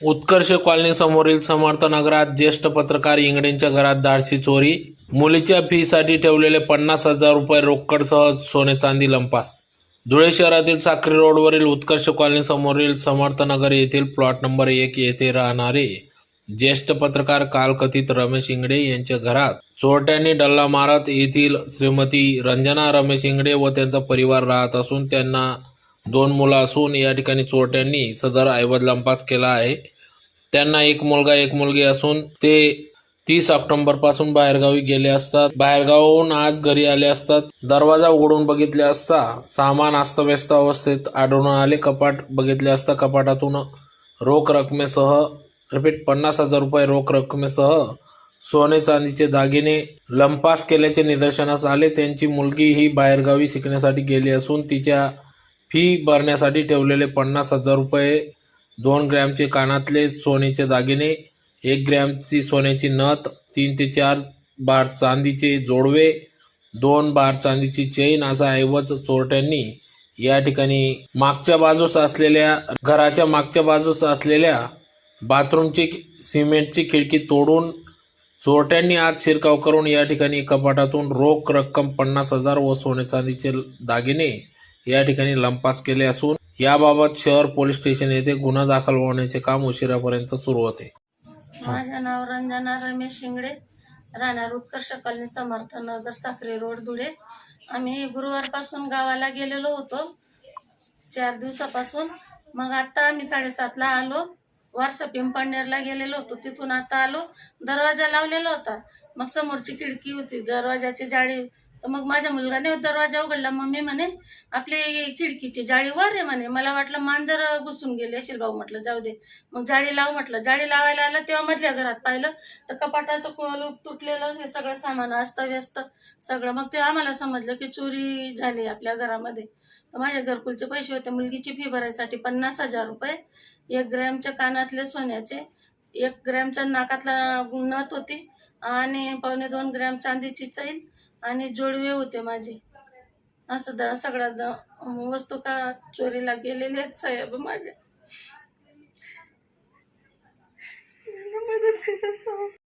उत्कर्ष colony समोरील समर्थ नगरात ज्येष्ठ पत्रकार इंगडेंच्या घरात धाडसी चोरी मुलीच्या फीसाठी ठेवलेले पन्नास हजार रुपये रोकडसह सोने चांदी लंपास. धुळे शहरातील साक्री रोडवरील उत्कर्ष कॉलनी समोरील समर्थ नगर येथील प्लॉट नंबर एक येथे राहणारे ज्येष्ठ पत्रकार कालकथित रमेश इंगडे यांच्या घरात चोरट्यांनी डल्ला मारत येथील श्रीमती रंजना रमेश इंगडे व त्यांचा परिवार राहत असून त्यांना दोन मुलं असून या ठिकाणी चोरट्यांनी सदर ऐवज लंपास केला आहे. त्यांना एक मुलगा एक मुलगी असून ते तीस ऑक्टोंबरपासून बाहेरगावी गेले असतात. बाहेरगावाहून आज घरी आले असतात. दरवाजा उघडून बघितले असता सामान अस्तव्यस्त अवस्थेत आढळून आले. कपाट बघितले असता कपाटातून रोख रकमेसह रिपीट पन्नास हजार रुपये रोख रकमेसह सोने चांदीचे दागिने लंपास केल्याचे निदर्शनास आले. त्यांची मुलगी ही बाहेरगावी शिकण्यासाठी गेली असून तिच्या फी भरण्यासाठी ठेवलेले पन्नास हजार रुपये दोन ग्रॅमचे कानातले सोन्याचे दागिने एक ग्रॅमची सोन्याची नथ तीन ते चार बार चांदीचे जोडवे दोन बार चांदीची चेन असा ऐवज चोरट्यांनी या ठिकाणी मागच्या बाजूस असलेल्या घराच्या मागच्या बाजूस असलेल्या बाथरूमची सिमेंटची खिडकी तोडून चोरट्यांनी आज शिरकाव करून या ठिकाणी कपाटातून रोख रक्कम पन्नास हजार व सोने चांदीचे दागिने या ठिकाणी लंपास केले असून याबाबत शहर पोलीस स्टेशन येथे गुन्हा दाखल होण्याचे काम उशिरापर्यंत सुरू होते. माझं नाव रंजना रमेश शिंगडे. राहणार उत्कर्ष कॉलनी समर्थ नगर साखरे रोड धुळे. आम्ही गुरुवारपासून गावाला गेलेलो होतो. चार दिवसापासून. मग आता आम्ही साडेसातला आलो. वारसा पिंपणनेरला गेलेलो होतो. तिथून आता आलो. दरवाजा लावलेला होता. मग समोरची खिडकी होती. दरवाजाची जाळी तर मग माझ्या मुलगाने दरवाजा उघडला. मम्मी म्हणे आपली खिडकीची जाळी वर आहे म्हणे. मला वाटलं मांजर घुसून गेले असेल भाऊ म्हटलं जाऊ दे. मग जाळी लाव म्हटलं. जाळी लावायला आलं तेव्हा मधल्या घरात पाहिलं तर कपाटाचं कुलूप तुटलेलं हे सगळं सामान व्यस्त सगळं. मग ते आम्हाला समजलं की चोरी झाली आपल्या घरामध्ये. तर माझ्या घरकुलचे पैसे होते. मुलगीची फी भरायसाठी पन्नास हजार रुपये. एक ग्रॅमच्या कानातले सोन्याचे एक ग्रॅमच्या नाकातला नथ होती आणि पावणे दोन ग्रॅम चांदीची चैन आणि जोडवे होते माझे. असं द सगळ्या द वस्तू का चोरीला गेलेले आहेत साहेब माझ्या मदत